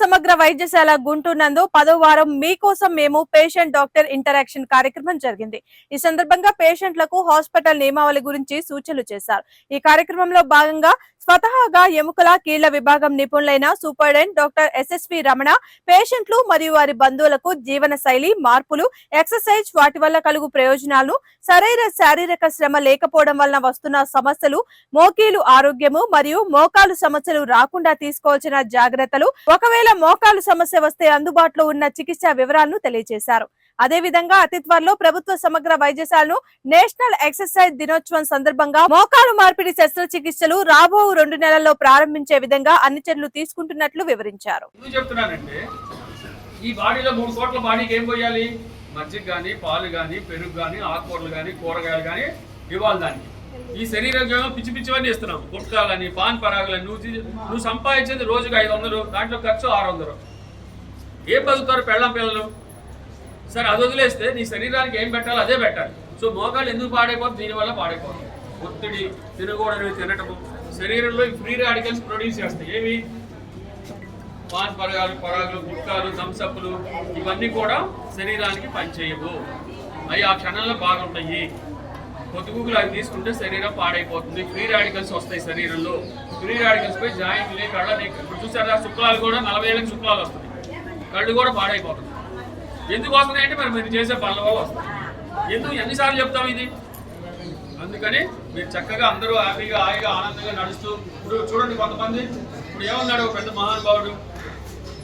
సమగ్ర వైద్యశాల గుంటూరు నందు పదో వారం మీకోసం మేము పేషెంట్ డాక్టర్ ఇంటరాక్షన్ కార్యక్రమం జరిగింది. ఈ సందర్భంగా పేషెంట్లకు హాస్పిటల్ నియమావళి గురించి సూచనలు చేశారు. ఈ కార్యక్రమంలో భాగంగా స్వతహాగా ఎముకల కీళ్ళ విభాగం నిపుణులైన సూపరింటెండెంట్ డాక్టర్ ఎస్ఎస్వి రమణ పేషెంట్లు మరియు వారి బంధువులకు జీవన శైలి మార్పులు ఎక్సర్సైజ్ వాటి వల్ల కలుగు ప్రయోజనాలు సరైన శారీరక శ్రమ లేకపోవడం వలన వస్తున్న సమస్యలు మోకీలు ఆరోగ్యము మరియు మోకాలు సమస్యలు రాకుండా తీసుకోవాల్సిన జాగ్రత్తలు ఒకవేళ మోకాలు సమస్య వస్తే అందుబాటులో ఉన్న చికిత్సా వివరాలను తెలియజేశారు. అదే విధంగా అతి త్వరలో ప్రభుత్వ సమగ్ర వైద్యశాలను నేషనల్ ఎక్సర్సైజ్ దినోత్సవం సందర్భంగా మోకాలు మార్పిడి శస్త్రచికిత్సలు రాబో రెండు నెలల్లో ప్రారంభించే విధంగా అన్ని చర్యలు తీసుకుంటున్నట్లు వివరించారు. ఈ బాడీలో మూడు కోట్ల బాడీకి ఏం పోయాలి? మజ్జిగ కానీ పాలు కానీ పెరుగు కానీ ఆకుకూరలు కానీ కూరగాయలు కానీ ఇవ్వాలి దానికి. ఈ శరీరం పిచ్చి పిచ్చివన్నీ ఇస్తున్నాం గుట్కాలని పాన్ పరాగులని నువ్వు నువ్వు సంపాదించేది రోజుకు ఐదు వందలు దాంట్లో ఖర్చు ఆరు వందలు. ఏం బతుకుతారు పెళ్ళం పిల్లలు? సరే అది వదిలేస్తే నీ శరీరానికి ఏం పెట్టాలో అదే పెట్టాలి. సో మోకాలు ఎందుకు పాడైపోతుంది దీనివల్ల పాడైపోతుంది ఒత్తిడి తినకూడనివి తినటము శరీరంలో ఫ్రీ రాడికల్స్ ప్రొడ్యూస్ చేస్తాయి. ఏవి? పాన్ పరగాలు పరాగులు గుట్కాలు థమ్సప్లు ఇవన్నీ కూడా శరీరానికి పనిచేయవు. అవి ఆ క్షణంలో బాగుంటాయి. పొద్దుగుకులు అవి తీసుకుంటే శరీరం పాడైపోతుంది. ఫ్రీ రాడికల్స్ వస్తాయి శరీరంలో. ఫ్రీ రాడికల్స్ పై జాయింట్లు కళ్ళ ఇప్పుడు చూసారా? శుక్లాలు కూడా నలభై ఏళ్ళకి శుక్లాలు వస్తాయి. కళ్ళు కూడా పాడైపోతుంది ఎందుకు వస్తున్నాయి అంటే మరి మీరు చేసే పనుల వల్ల వస్తాయి ఎందుకు ఎన్నిసార్లు చెప్తాం ఇది? అందుకని మీరు చక్కగా అందరూ హ్యాపీగా హాయిగా ఆనందంగా నడుస్తూ ఇప్పుడు చూడండి కొంతమంది. ఇప్పుడు ఏమన్నాడు ఒక పెద్ద మహానుభావుడు?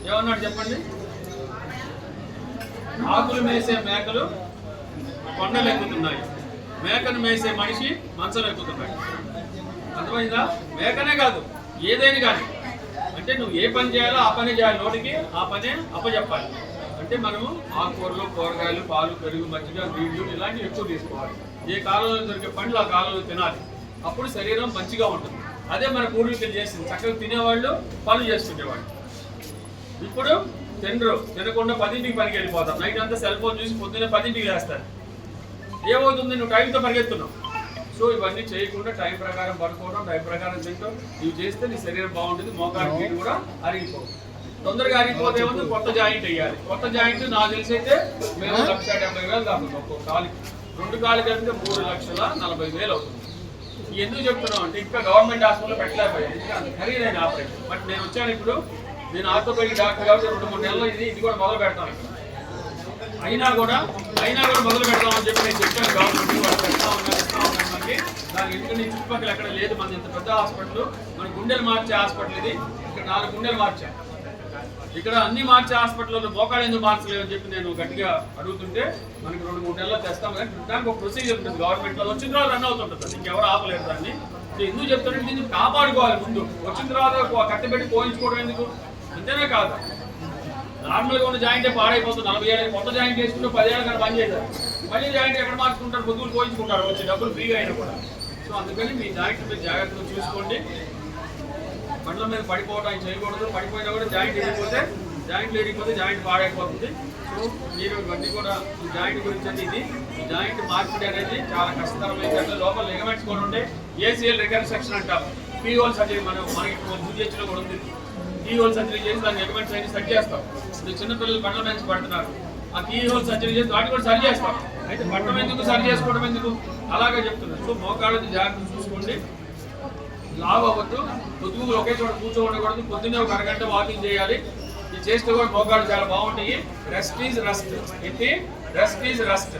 ఏమన్నాడు చెప్పండి? ఆకులు మేసే మేకలు కొండలు ఎక్కుతున్నాయి. మేకను మేసే మనిషి మంచం ఎక్కుతున్నాడు అర్థమైందా? మేకనే కాదు ఏదైనా కానీ. అంటే నువ్వు ఏ పని చేయాలో ఆ పని చేయాలి. నోటికి ఆ పనే అప్పచెప్పాలి అంటే మనము ఆకుకూరలు కూరగాయలు పాలు పెరుగు మజ్జిగ నీళ్ళు ఇలాంటివి ఎక్కువ తీసుకోవాలి. ఏ కాలంలో దొరికే పండ్లు ఆ కాలంలో తినాలి. అప్పుడు శరీరం మంచిగా ఉంటుంది. అదే మన పూర్వీకులు చేసింది. చక్కగా తినేవాళ్ళు పనులు చేసుకునేవాళ్ళు. ఇప్పుడు తినరు. తినకుండా పదింటికి పనికి వెళ్ళిపోతారు. నైట్ అంతా సెల్ ఫోన్ చూసి పొద్దున్నే పదింటికి వేస్తారు ఏమవుతుంది? నువ్వు టైంతో పరిగెత్తున్నావు. సో ఇవన్నీ చేయకుండా టైం ప్రకారం పడుకోవడం టైం ప్రకారం తింటాం ఇవి చేస్తే నీ శరీరం బాగుంటుంది మోకాలు కూడా అరిగిపోవు తొందరగా అరిగిపోతే ఏముంది? కొత్త జాయింట్ వేయాలి. కొత్త జాయింట్ నాకు తెలిసి అయితే మేము లక్ష డెబ్బై వేలు దాకా ఒక్కొక్క కాలికి. రెండు కాలికి వెళ్తే మూడు లక్షల నలభై వేలు అవుతుంది. ఎందుకు చెప్తున్నాం అంటే ఇంకా గవర్నమెంట్ హాస్పిటల్లో పెట్టలేకపోయాయి ఎందుకంటే ఖరీదైన ఆపరేషన్. బట్ నేను వచ్చాను ఇప్పుడు. నేను ఆర్థోపెడిక్ డాక్టర్ కాబట్టి రెండు మూడు నెలలు ఇది ఇది కూడా మొదలు పెడతాను. అయినా కూడా అయినా కూడా మొదలు పెడతామని చెప్పి నేను చెప్పాను గవర్నమెంట్ పెడతా ఉన్నారు ఇస్తా ఎందుకంటే చుట్టుపక్కల ఎక్కడ లేదు. మన ఇంత పెద్ద హాస్పిటల్. మన గుండెలు మార్చే హాస్పిటల్ ఇది. ఇక్కడ నాలుగు గుండెలు మార్చాం ఇక్కడ అన్ని మార్చే హాస్పిటల్లో మోకాలు ఎందుకు మార్చలేదని చెప్పి నేను గట్టిగా అడుగుతుంటే మనకి రెండు మూడు నెలలు తెస్తాం కానీ దానికి ఒక ప్రొసీజర్ ఉంటుంది. వాళ్ళు వచ్చిన తర్వాత రన్ అవుతుంటుంది అది. ఇంకెవరు ఆపలేరు దాన్ని. ఎందుకు చెప్తానంటే దీన్ని కాపాడుకోవాలి ముందు. వచ్చిన తర్వాత కట్టబెట్టి కట్టె పెట్టి పోయించుకోవడం ఎందుకు? అంతేనే కాదు? నార్మల్గా ఉన్న జాయింట్ పాడైపోతుంది. నలభై ఏళ్ళు కొత్త జాయింట్ వేసుకుంటే పదేళ్ళు కానీ పని చేశారు మళ్ళీ జాయింట్ ఎక్కడ మార్చుకుంటారు? బుద్ధులు పోయించుకుంటారు. వచ్చి డబ్బులు ఫ్రీగా అయినా కూడా. సో అందుకని మీ జాయింట్ మీరు జాగ్రత్తగా చూసుకోండి. బండ్ల మీద పడిపోవడం చేయకూడదు. పడిపోయినా కూడా జాయింట్ లేకపోతే జాయింట్ లేకపోతే జాయింట్ పాడైపోతుంది. సో మీరు ఇవన్నీ కూడా ఈ జాయింట్ గురించి అనేది ఇది ఈ జాయింట్ మార్పిడి అనేది చాలా కష్టతరమైంది అంటే లోపల లిగమెంట్స్ కూడా ఉంటాయి. ఏసీఎల్ రికన్స్ట్రక్షన్ అంటాం. పీఓల్ సర్జరీ మనం మనకి బుద్ధిలో కూడా ఉంది. కీ హోల్ సర్జరీ చేసి దాని లిగమెంట్స్ అన్ని సెట్ చేస్తాం. ఇప్పుడు చిన్నపిల్లలు బండ్ల మీద పడుతున్నారు. ఆ కీ సర్జరీ చేసి వాటి కూడా సరి చేస్తాం. అయితే పట్టడం ఎందుకు సరి చేసుకోవడం ఎందుకు? అలాగే చెప్తున్నారు. సో మోకాళ్ళని జాగ్రత్త చూసుకోండి. లావ్ అవ్వద్దు పొద్దుగులు ఒకే చోట కూర్చోకూడదు పొద్దున్నే ఒక అరగంట వాకింగ్ చేయాలి. ఇది చేస్తే కూడా మోకాళ్ళు చాలా బాగుంటాయి. రెస్ట్ ఈజ్ రెస్ట్ ఏంటి? రెస్ట్ ఈజ్ రెస్ట్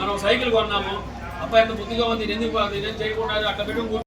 మనం సైకిల్ కొన్నాము. అబ్బాయి ఎంత బుద్ధిగా ఉంది. ఎందుకు ఇది చేయకుండా అట్లా పెట్టుకుని